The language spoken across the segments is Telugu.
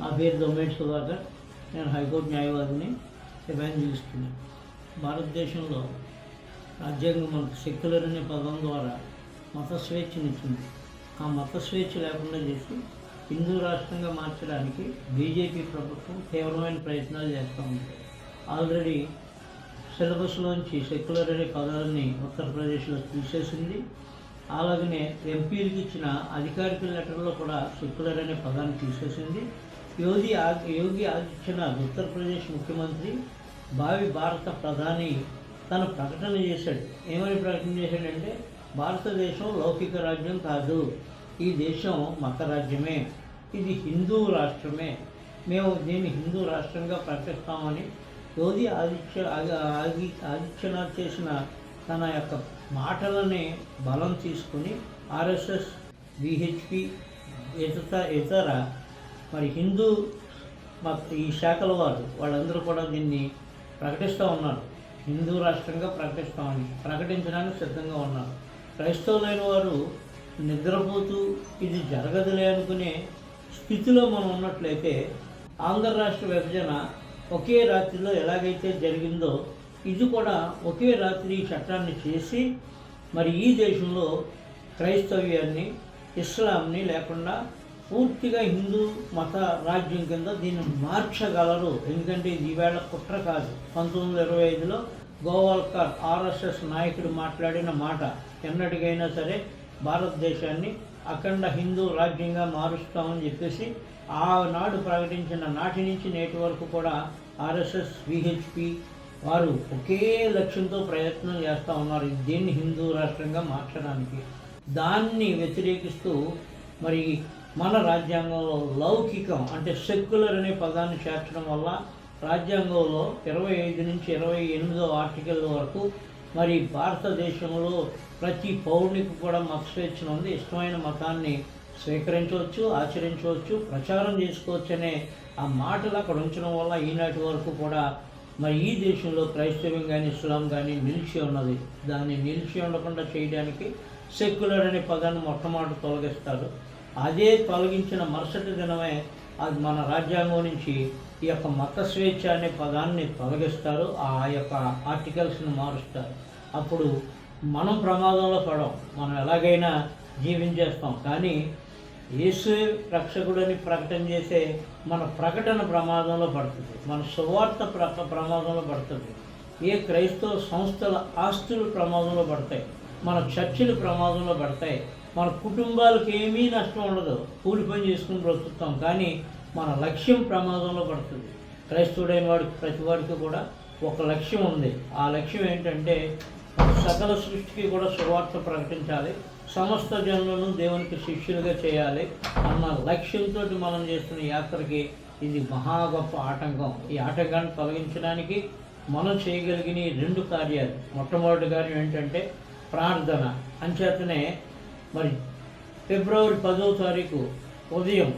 నా పేరు దొమ్మేటి సుధాకర్ నేను హైకోర్టు న్యాయవాదిని ఎవాంజలిస్తున్నాను భారతదేశంలో రాజ్యాంగం మనకు సెక్యులర్ అనే పదం ద్వారా మత స్వేచ్ఛనిచ్చింది. ఆ మత స్వేచ్ఛ లేకుండా చేసి హిందూ రాష్ట్రంగా మార్చడానికి బీజేపీ ప్రభుత్వం తీవ్రమైన ప్రయత్నాలు చేస్తూ ఉంది. ఆల్రెడీ సిలబస్లోంచి సెక్యులర్ అనే పదాలని ఉత్తరప్రదేశ్లో తీసేసింది. అలాగనే ఎంపీలకు ఇచ్చిన అధికారిక లెటర్లో కూడా సెక్యులర్ అనే పదాన్ని తీసేసింది. యోగి ఆ- యోగి ఆదిత్యనాథ్ ఉత్తరప్రదేశ్ ముఖ్యమంత్రి భావి భారత ప్రధాని తను ప్రకటన చేశాడు. ఏమని ప్రకటన చేశాడంటే భారతదేశం లౌకిక రాజ్యం కాదు. ఈ దేశం మత రాజ్యమే. ఇది హిందూ రాష్ట్రమే. మేము దీన్ని హిందూ రాష్ట్రంగా ప్రకటిస్తామని యోగి ఆదిత్య ఆది- ఆది ఆదిత్యనాథ్ చేసిన తన యొక్క మాటలని బలం తీసుకుని ఆర్ఎస్ఎస్ విహెచ్పి ఇతర ఇతర మరి హిందూ మత ఈ శాఖల వారు వాళ్ళందరూ కూడా దీన్ని ప్రకటిస్తూ ఉన్నారు. హిందూ రాష్ట్రంగా ప్రకటిస్తామని ప్రకటించడానికి సిద్ధంగా ఉన్నారు. క్రైస్తవులైన వారు నిద్రపోతూ ఇది జరగదులే అనుకునే స్థితిలో మనం ఉన్నట్లయితే ఆంధ్ర రాష్ట్ర విభజన ఒకే రాత్రిలో ఎలాగైతే జరిగిందో ఇది కూడా ఒకే రాత్రి ఈ చట్టాన్ని చేసి మరి ఈ దేశంలో క్రైస్తవ్యాన్ని ఇస్లాంని లేకుండా పూర్తిగా హిందూ మత రాజ్యం కింద దీన్ని మార్చగలరు. ఎందుకంటే ఇది ఈవేళ కుట్ర కాదు. పంతొమ్మిది వందల ఇరవై ఐదులో గోవాల్కర్ ఆర్ఎస్ఎస్ నాయకుడు మాట్లాడిన మాట ఎన్నటికైనా సరే భారతదేశాన్ని అఖండ హిందూ రాజ్యంగా మారుస్తామని చెప్పేసి ఆనాడు ప్రకటించిన నాటి నుంచి నేటి వరకు కూడా ఆర్ఎస్ఎస్ విహెచ్పి వారు ఒకే లక్ష్యంతో ప్రయత్నం చేస్తూ ఉన్నారు. దీన్ని హిందూ రాష్ట్రంగా మార్చడానికి. దాన్ని వ్యతిరేకిస్తూ మరి మన రాజ్యాంగంలో లౌకికం అంటే సెక్యులర్ అనే పదాన్ని చేర్చడం వల్ల రాజ్యాంగంలో ఇరవై ఐదు నుంచి ఇరవై ఎనిమిదో ఆర్టికల్ వరకు మరి భారతదేశంలో ప్రతి పౌరునికి కూడా మత స్వేచ్ఛ ఉంది. ఇష్టమైన మతాన్ని స్వీకరించవచ్చు ఆచరించవచ్చు ప్రచారం చేసుకోవచ్చు అనే ఆ మాటలు అక్కడ ఉంచడం వల్ల ఈనాటి వరకు కూడా మరి ఈ దేశంలో క్రైస్తవ్యం కానీ ఇస్లాం కానీ నిలిచి ఉన్నది. దాన్ని నిలిచి ఉండకుండా చేయడానికి సెక్యులర్ అనే పదాన్ని మొట్టమొదటి తొలగిస్తారు. అదే తొలగించిన మరుసటి దినమే అది మన రాజ్యాంగం నుంచి ఈ యొక్క మత స్వేచ్ఛ అనే పదాన్ని తొలగిస్తారు ఆ యొక్క ఆర్టికల్స్ని మారుస్తారు. అప్పుడు మనం ప్రమాదంలో పడం మనం ఎలాగైనా జీవించేస్తాం. కానీ యేసు రక్షకుడని ప్రకటన చేసే మన ప్రకటన ప్రమాదంలో పడుతుంది మన సువార్త ప్ర ప్రమాదంలో పడుతుంది. ఏ క్రైస్తవ సంస్థల ఆస్తులు ప్రమాదంలో పడతాయి మన చర్చిలు ప్రమాదంలో పడతాయి మన కుటుంబాలకు ఏమీ నష్టం ఉండదు. కూలి పని చేసుకుని బ్రతుకుతాం. కానీ మన లక్ష్యం ప్రమాదంలో పడుతుంది. క్రైస్తవుడైన వాడికి ప్రతి వాడికి కూడా ఒక లక్ష్యం ఉంది. ఆ లక్ష్యం ఏంటంటే సకల సృష్టికి కూడా సువార్త ప్రకటించాలి. సమస్త జనులను దేవునికి శిష్యులుగా చేయాలి అన్న లక్ష్యంతో మనం చేస్తున్న యాత్రకి ఇది మహా గొప్ప ఆటంకం. ఈ ఆటంకాన్ని తొలగించడానికి మనం చేయగలిగిన ఈ రెండు కార్యాలు. మొట్టమొదటి కార్యం ఏంటంటే ప్రార్థన. అంచేతనే మరి ఫిబ్రవరి పదో తారీఖు ఉదయం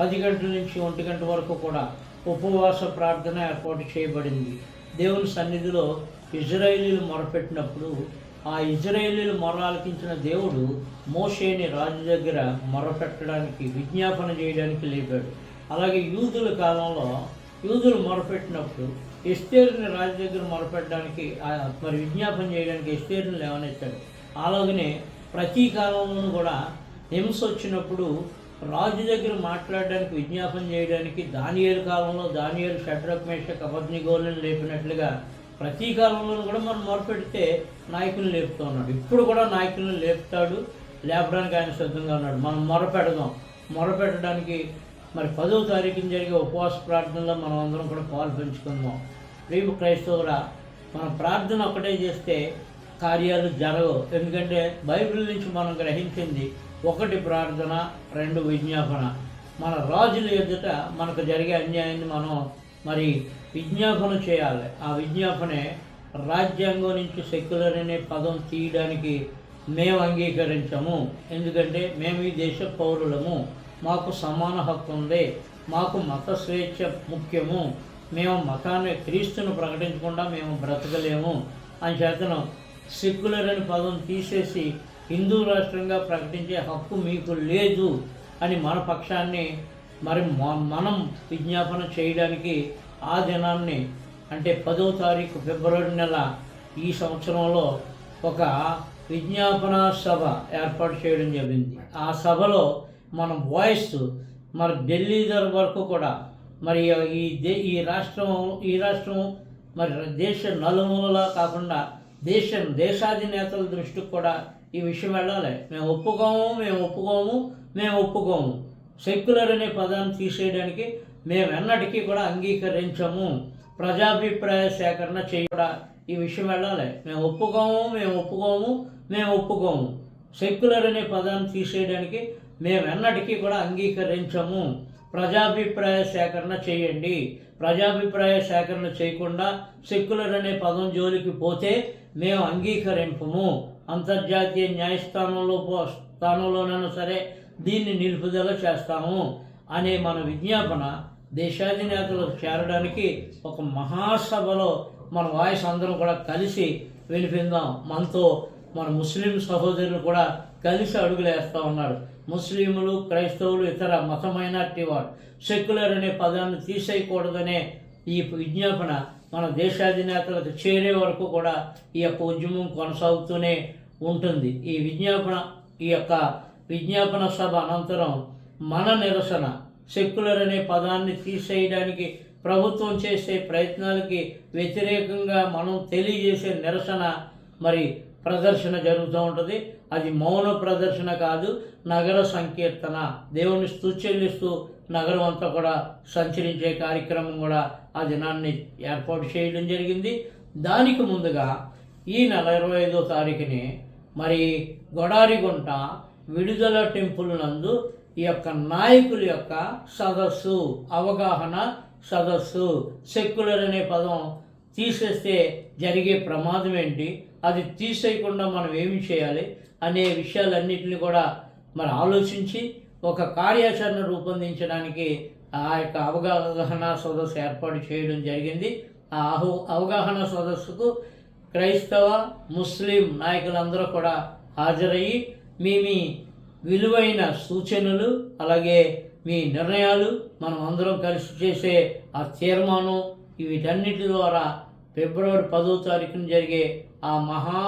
పది గంటల నుంచి ఒంటి గంట వరకు కూడా ఉపవాస ప్రార్థన ఏర్పాటు చేయబడింది. దేవుని సన్నిధిలో ఇజ్రాయేలీలు మొరపెట్టినప్పుడు ఆ ఇజ్రాయేలీలు మొరాలకించిన దేవుడు మోషేని రాజు దగ్గర మొరపెట్టడానికి విజ్ఞాపన చేయడానికి లేపాడు. అలాగే యూదుల కాలంలో యూదులు మొరపెట్టినప్పుడు ఎస్తేరుని రాజు దగ్గర మొరపెట్టడానికి మరి విజ్ఞాపన చేయడానికి ఎస్తేరుని లేవనెత్తాడు. అలాగనే ప్రతీ కాలంలోనూ కూడా హింస వచ్చినప్పుడు రాజు దగ్గర మాట్లాడడానికి విజ్ఞాపన చేయడానికి దానియేలు కాలంలో దానియేలు షడ్రక్ మేషక్ లేపినట్లుగా ప్రతీ కాలంలోనూ కూడా మనం మొరపెడితే నాయకులను లేపుతూ ఉన్నాడు. ఇప్పుడు కూడా నాయకులను లేపుతాడు లేపడానికి ఆయన సిద్ధంగా ఉన్నాడు. మనం మొరపెడదాం. మొరపెట్టడానికి మరి పదో తారీఖున జరిగే ఉపవాస ప్రార్థనలో మనం అందరం కూడా పాలు పెంచుకుందాం. రేపు క్రైస్తవుల మన ప్రార్థన ఒకటే చేస్తే కార్యాలు జరగవు. ఎందుకంటే బైబిల్ నుంచి మనం గ్రహించింది ఒకటి ప్రార్థన రెండు విజ్ఞాపన. మన రాజుల ఎదుట మనకు జరిగే అన్యాయాన్ని మనం మరి విజ్ఞాపన చేయాలి. ఆ విజ్ఞాపనే రాజ్యాంగం నుంచి సెక్యులర్ అనే పదం తీయడానికి మేము అంగీకరించము. ఎందుకంటే మేము ఈ దేశ పౌరులము. మాకు సమాన హక్కు ఉంది. మాకు మత స్వేచ్ఛ ముఖ్యము. మేము మతాన్ని క్రీస్తును ప్రకటించకుండా మేము బ్రతకలేము. అని చేతను. సెక్యులర్ అనే పదం తీసేసి హిందూ రాష్ట్రంగా ప్రకటించే హక్కు మీకు లేదు అని మన పక్షాన్ని మరి మనం విజ్ఞాపన చేయడానికి ఆ దినాన్ని అంటే పదో తారీఖు ఫిబ్రవరి నెల ఈ సంవత్సరంలో ఒక విజ్ఞాపన సభ ఏర్పాటు చేయడం జరిగింది. ఆ సభలో మన వాయిస్ మరి ఢిల్లీ దగ్గర వరకు కూడా మరి ఈ దే ఈ రాష్ట్రం ఈ రాష్ట్రం మరి దేశ నలుమూలలా కాకుండా దేశం దేశాధినేతల దృష్టికి కూడా ఈ విషయం వెళ్ళాలి. మేము ఒప్పుకోము మేము ఒప్పుకోము మేము ఒప్పుకోము. సెక్యులర్ అనే పదాన్ని తీసేయడానికి మేము ఎన్నటికీ కూడా అంగీకరించము. ప్రజాభిప్రాయ సేకరణ చేయకూడా ఈ విషయం వెళ్ళాలి. మేము ఒప్పుకోము మేము ఒప్పుకోము మేము ఒప్పుకోము. సెక్యులర్ అనే పదాన్ని తీసేయడానికి మేము ఎన్నటికీ కూడా అంగీకరించము. ప్రజాభిప్రాయ సేకరణ చేయండి. ప్రజాభిప్రాయ సేకరణ చేయకుండా సెక్యులర్ అనే పదం జోలికి పోతే మేము అంగీకరింపము. అంతర్జాతీయ న్యాయస్థానంలో పో- స్థానంలోనైనా సరే దీన్ని నిలుపుదల చేస్తాము అనే మన విజ్ఞాపన దేశాధినేతలకు చేరడానికి ఒక మహాసభలో మన వాయిస్ అందరం కూడా కలిసి వినిపిందాం మనతో మన ముస్లిం సహోదరులు కూడా కలిసి అడుగులేస్తూ ఉన్నారు. ముస్లింలు క్రైస్తవులు ఇతర మత మైనార్టీ వాడు సెక్యులర్ అనే పదాన్ని తీసేయకూడదనే ఈ విజ్ఞాపన మన దేశాధినేతలకు చేరే వరకు కూడా ఈ యొక్క ఉద్యమం కొనసాగుతూనే ఉంటుంది. ఈ విజ్ఞాపన ఈ యొక్క విజ్ఞాపన సభ అనంతరం మన నిరసన సెక్యులర్ అనే పదాన్ని తీసేయడానికి ప్రభుత్వం చేసే ప్రయత్నాలకి వ్యతిరేకంగా మనం తెలియజేసే నిరసన మరి ప్రదర్శన జరుగుతూ ఉంటుంది. అది మౌన ప్రదర్శన కాదు నగర సంకీర్తన. దేవుని స్తుచెల్లిస్తూ నగరం అంతా కూడా సంచరించే కార్యక్రమం కూడా ఆ దినాన్ని ఏర్పాటు చేయడం జరిగింది. దానికి ముందుగా ఈ నెల ఇరవై ఐదో తారీఖుని మరి గొడారిగుంట విడుదల టెంపుల్ నందు ఈ యొక్క నాయకుల యొక్క సదస్సు అవగాహన సదస్సు సెక్యులర్ అనే పదం తీసేస్తే జరిగే ప్రమాదం ఏంటి? అది తీసేయకుండా మనం ఏమి చేయాలి అనే విషయాలన్నింటినీ కూడా మరి ఆలోచించి ఒక కార్యాచరణ రూపొందించడానికి ఆ యొక్క అవగాహన సదస్సు ఏర్పాటు చేయడం జరిగింది. ఆ అహో అవగాహన సదస్సుకు క్రైస్తవ ముస్లిం నాయకులందరూ కూడా హాజరయ్యి మీ మీ విలువైన సూచనలు అలాగే మీ నిర్ణయాలు మనం అందరం కలిసి చేసే ఆ తీర్మానం వీటన్నిటి ద్వారా ఫిబ్రవరి పదో తారీఖున జరిగే ఆ మహా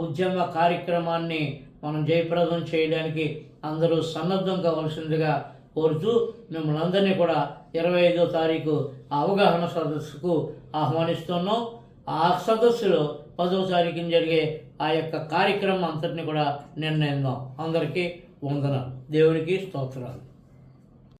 ఉద్యమ కార్యక్రమాన్ని మనం జయప్రదం చేయడానికి అందరూ సన్నద్ధం కావాల్సిందిగా కోరుతూ మిమ్మల్ని అందరినీ కూడా ఇరవై ఐదో తారీఖు అవగాహన సదస్సుకు ఆహ్వానిస్తున్నాం. ఆ సదస్సులో పదో తారీఖున జరిగే ఆ యొక్క కార్యక్రమం అంతటిని కూడా నిర్ణయిద్దాం. అందరికీ వందన దేవునికి స్తోత్రాలు.